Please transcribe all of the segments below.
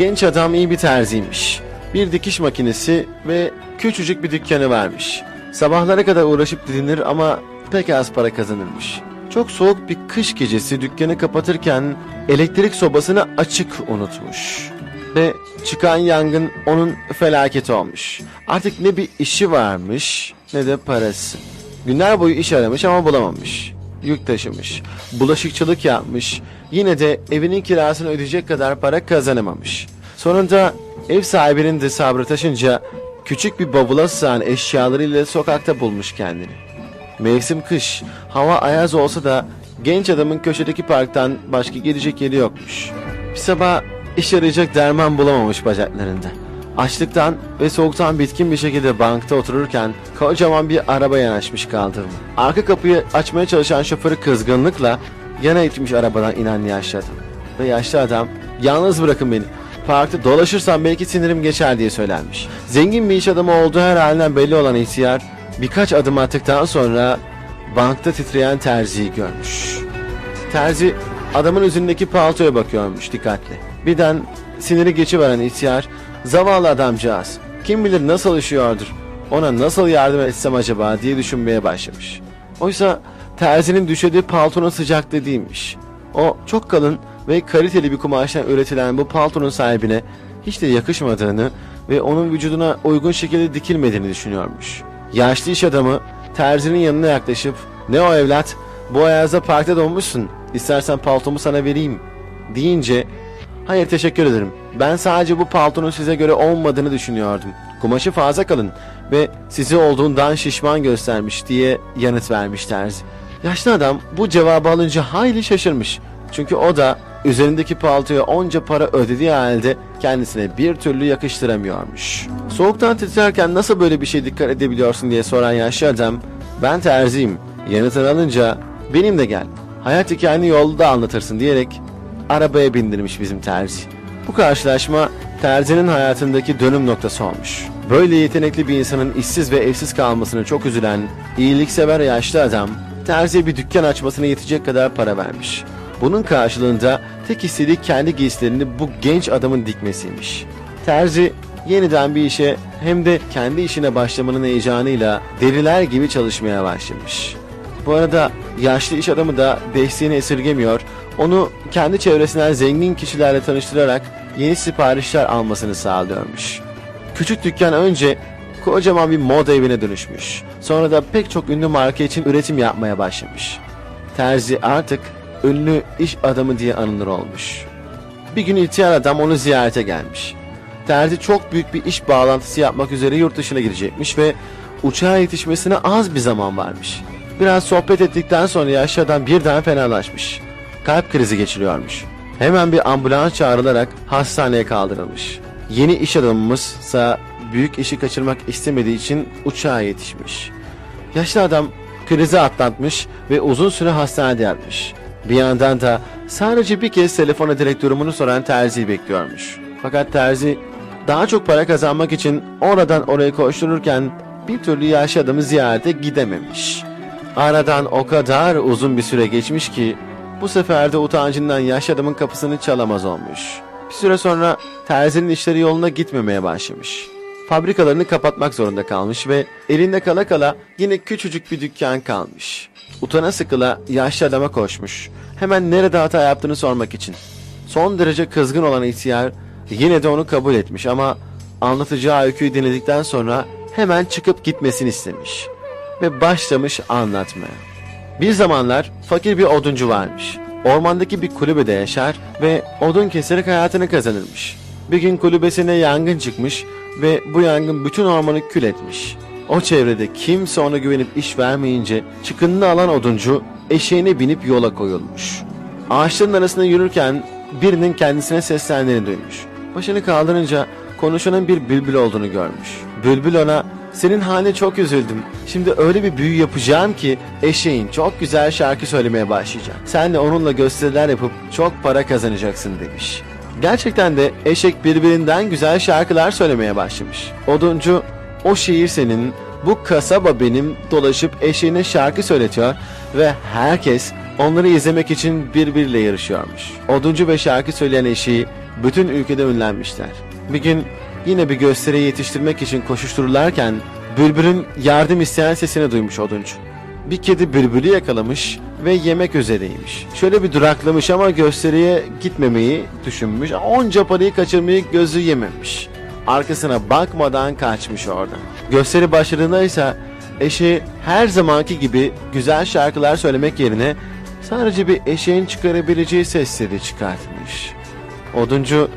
Genç adam iyi bir terziymiş. Bir dikiş makinesi ve küçücük bir dükkanı varmış. Sabahlara kadar uğraşıp didinir ama pek az para kazanırmış. Çok soğuk bir kış gecesi dükkanı kapatırken elektrik sobasını açık unutmuş. Ve çıkan yangın onun felaketi olmuş. Artık ne bir işi varmış ne de parası. Günler boyu iş aramış ama bulamamış. Yük taşımış. Bulaşıkçılık yapmış. Yine de evinin kirasını ödeyecek kadar para kazanamamış. Sonunda ev sahibinin de sabrı taşınca küçük bir bavula sığan eşyalarıyla sokakta bulmuş kendini. Mevsim kış, hava ayaz olsa da genç adamın köşedeki parktan başka gidecek yeri yokmuş. Bir sabah iş arayacak derman bulamamış bacaklarında. Açlıktan ve soğuktan bitkin bir şekilde bankta otururken kocaman bir araba yanaşmış kaldırma. Arka kapıyı açmaya çalışan şoförü kızgınlıkla yana itmiş arabadan inen yaşlı adam. Ve yaşlı adam yalnız bırakın beni. Parkta dolaşırsam belki sinirim geçer diye söylenmiş. Zengin bir iş adamı olduğu her halinden belli olan ihtiyar birkaç adım attıktan sonra bankta titreyen terziyi görmüş. Terzi adamın üzerindeki paltoya bakıyormuş dikkatli. Birden siniri geçiveren ihtiyar zavallı adamcağız kim bilir nasıl üşüyordur ona nasıl yardım etsem acaba diye düşünmeye başlamış. Oysa terzinin düşediği paltonun sıcaklığı değilmiş. O çok kalın ve kaliteli bir kumaştan üretilen bu paltonun sahibine hiç de yakışmadığını ve onun vücuduna uygun şekilde dikilmediğini düşünüyormuş. Yaşlı iş adamı terzinin yanına yaklaşıp ne o evlat bu ayazda parkta donmuşsun istersen paltomu sana vereyim deyince hayır teşekkür ederim ben sadece bu paltonun size göre olmadığını düşünüyordum. Kumaşı fazla kalın ve sizi olduğundan şişman göstermiş diye yanıt vermiş terzi. Yaşlı adam bu cevabı alınca hayli şaşırmış. Çünkü o da üzerindeki paltoya onca para ödediği halde kendisine bir türlü yakıştıramıyormuş. Soğuktan titrerken nasıl böyle bir şey dikkat edebiliyorsun diye soran yaşlı adam ben terziyim yanıtını alınca benim de gel hayat hikayeni yolda anlatırsın diyerek arabaya bindirmiş bizim terzi. Bu karşılaşma terzinin hayatındaki dönüm noktası olmuş. Böyle yetenekli bir insanın işsiz ve evsiz kalmasını çok üzülen iyiliksever yaşlı adam terziye bir dükkan açmasına yetecek kadar para vermiş. Bunun karşılığında tek istediği kendi giysilerini bu genç adamın dikmesiymiş. Terzi yeniden bir işe hem de kendi işine başlamanın heyecanıyla deliler gibi çalışmaya başlamış. Bu arada yaşlı iş adamı da desteğini esirgemiyor, onu kendi çevresinden zengin kişilerle tanıştırarak yeni siparişler almasını sağlıyormuş. Küçük dükkan önce kocaman bir moda evine dönüşmüş. Sonra da pek çok ünlü marka için üretim yapmaya başlamış. Terzi artık ünlü iş adamı diye anılır olmuş. Bir gün ihtiyar adam onu ziyarete gelmiş. Terzi çok büyük bir iş bağlantısı yapmak üzere yurt dışına gidecekmiş ve uçağa yetişmesine az bir zaman varmış. Biraz sohbet ettikten sonra yaşlı adam birden fenalaşmış. Kalp krizi geçiriyormuş. Hemen bir ambulans çağrılarak hastaneye kaldırılmış. Yeni iş adamımızsa büyük işi kaçırmak istemediği için uçağa yetişmiş. Yaşlı adam krizi atlatmış ve uzun süre hastanede yatmış. Bir yandan da sadece bir kez telefon ederek durumunu soran terziyi bekliyormuş. Fakat terzi daha çok para kazanmak için oradan oraya koştururken bir türlü yaşlı adamı ziyarete gidememiş. Aradan o kadar uzun bir süre geçmiş ki bu sefer de utancından yaşlı adamın kapısını çalamaz olmuş. Bir süre sonra terzinin işleri yoluna gitmemeye başlamış. Fabrikalarını kapatmak zorunda kalmış ve elinde kala kala yine küçücük bir dükkan kalmış. Utana sıkıla yaşlı adama koşmuş. Hemen nerede hata yaptığını sormak için. Son derece kızgın olan ihtiyar yine de onu kabul etmiş ama anlatacağı öyküyü dinledikten sonra hemen çıkıp gitmesini istemiş. Ve başlamış anlatmaya. Bir zamanlar fakir bir oduncu varmış. Ormandaki bir kulübede yaşar ve odun keserek hayatını kazanırmış. Bir gün kulübesine yangın çıkmış ve bu yangın bütün ormanı kül etmiş. O çevrede kimse ona güvenip iş vermeyince çıkınını alan oduncu eşeğine binip yola koyulmuş. Ağaçların arasında yürürken birinin kendisine seslendiğini duymuş. Başını kaldırınca konuşanın bir bülbül olduğunu görmüş. Bülbül ona senin haline çok üzüldüm. Şimdi öyle bir büyü yapacağım ki eşeğin çok güzel şarkı söylemeye başlayacak. Sen de onunla gösteriler yapıp çok para kazanacaksın demiş. Gerçekten de eşek birbirinden güzel şarkılar söylemeye başlamış. Oduncu o şehir senin, bu kasaba benim dolaşıp eşeğine şarkı söyletiyor ve herkes onları izlemek için birbiriyle yarışıyormuş. Oduncu ve şarkı söyleyen eşeği bütün ülkede ünlenmişler. Bir gün yine bir gösteriye yetiştirmek için koşuştururlarken bülbülün yardım isteyen sesini duymuş oduncu. Bir kedi bülbülü yakalamış ve yemek üzereymiş. Şöyle bir duraklamış ama gösteriye gitmemeyi düşünmüş. Onca parayı kaçırmayı gözü yememiş. Arkasına bakmadan kaçmış oradan. Gösteri başladığında ise eşi her zamanki gibi güzel şarkılar söylemek yerine sadece bir eşeğin çıkarabileceği sesleri çıkartmış. Oduncu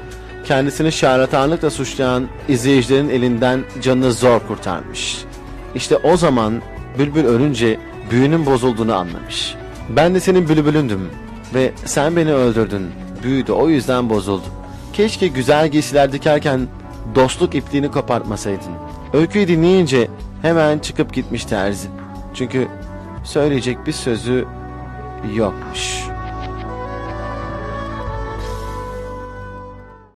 kendisini şarlatanlıkla suçlayan izleyicilerin elinden canını zor kurtarmış. İşte o zaman Bülbül ölünce büyünün bozulduğunu anlamış. Ben de senin bülbülündüm ve sen beni öldürdün. Büyü de o yüzden bozuldu. Keşke güzel giysiler dikerken dostluk ipliğini kopartmasaydın. Öyküyü dinleyince hemen çıkıp gitmiş terzi. Çünkü söyleyecek bir sözü yokmuş.